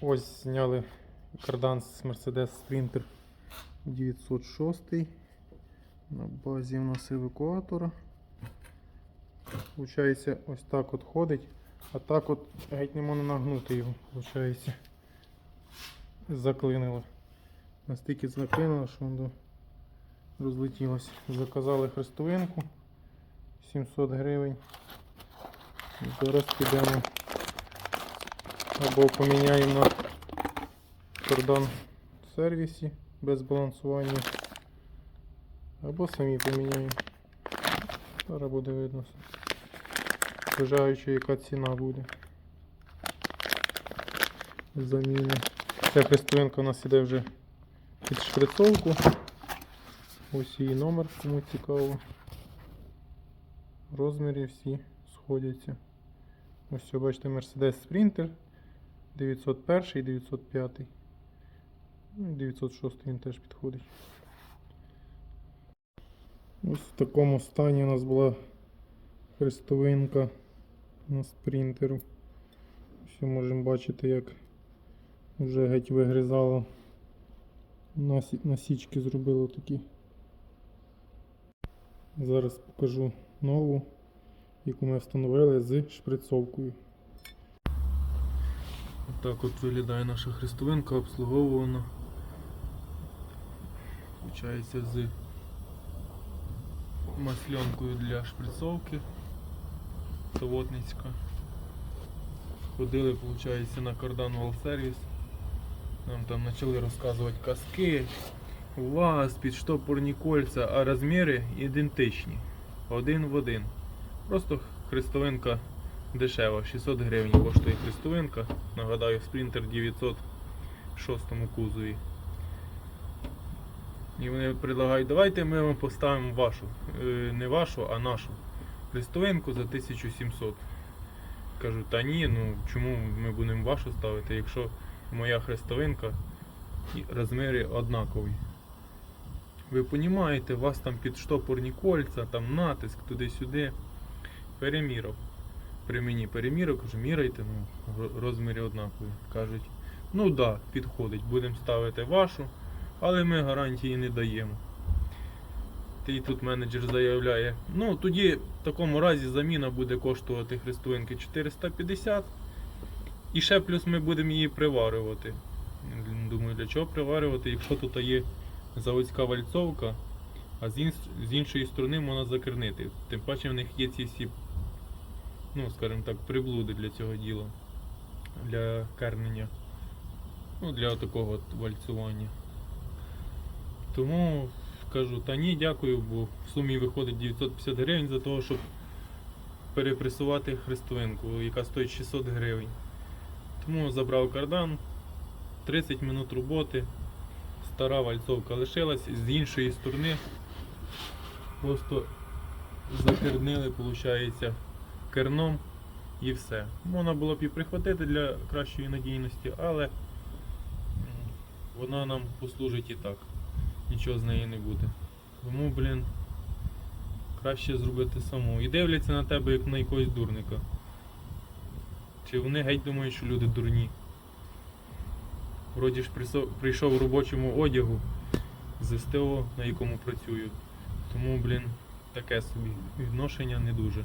Ось зняли кардан з Mercedes Sprinter 906 на базі у нас евакуатора. Получається, ось так от ходить, а так от геть не можна нагнути його, получається. Заклинило. Настільки заклинило, що воно розлетілося. Заказали хрестовинку 700 гривень. Зараз підемо або поміняємо кордон сервісі без балансування, або самі поміняємо. Зараз буде видно. Вважаючи, яка ціна буде. Заміни. Ця хрестовинка у нас іде вже під шприцовку. Ось її номер, кому цікаво. Розміри всі сходяться. Ось бачите, Mercedes Sprinter 901, 905. Ну і 906 він теж підходить. Ось в такому стані у нас була хрестовинка на спринтеру. Все можемо бачити, як вже геть вигризало. Насічки зробило такі. Зараз покажу нову, яку ми встановили з шприцовкою. Отак от виглядає наша хрестовинка, обслуговувана. Получається з маслянкою для шприцовки. Тавотницька. Ходили, виходить, на кардан Сервіс. Нам там почали розказувати казки. У вас підштопорні кольця, а розміри ідентичні. Один в один. Просто хрестовинка дешева, 600 гривень коштує хрестовинка. Нагадаю, спринтер 906 кузові. І вони предлагають, давайте ми вам поставимо вашу. Е, Не вашу, а нашу хрестовинку за 1700. Кажу, та ні, ну чому ми будемо вашу ставити, якщо моя хрестовинка і розміри однакові. Ви розумієте, у вас там підштопорні кольця, там натиск туди-сюди. Перемірав. При мені перемірок, кажу, міряйте, ну, ро- розміри однакові. Кажуть, ну так, да, підходить, будемо ставити вашу, але ми гарантії не даємо. І тут менеджер заявляє, ну тоді в такому разі заміна буде коштувати хрестовинки 450. І ще плюс ми будемо її приварювати. Думаю, для чого приварювати, якщо тут є заводська вальцовка, а з іншої сторони можна закернити. Тим паче в них є ці всі, ну, скажімо так, приблуди для цього діла, для кернення. Ну, для такого от вальцювання. Тому кажу, та ні, дякую, бо в сумі виходить 950 гривень за того, щоб перепресувати хрестовинку, яка стоїть 600 гривень. Тому забрав кардан, 30 минут роботи, стара вальцовка лишилась, з іншої сторони просто закернили, виходить, керном і все. Можна було б і прихватити для кращої надійності, але вона нам послужить і так. Нічого з неї не буде. Тому, блін, краще зробити саму. І дивляться на тебе як на якогось дурника. Чи вони геть думають, що люди дурні? Вроді ж прийшов в робочому одягу з СТО, на якому працюю. Тому, блін, таке собі відношення не дуже.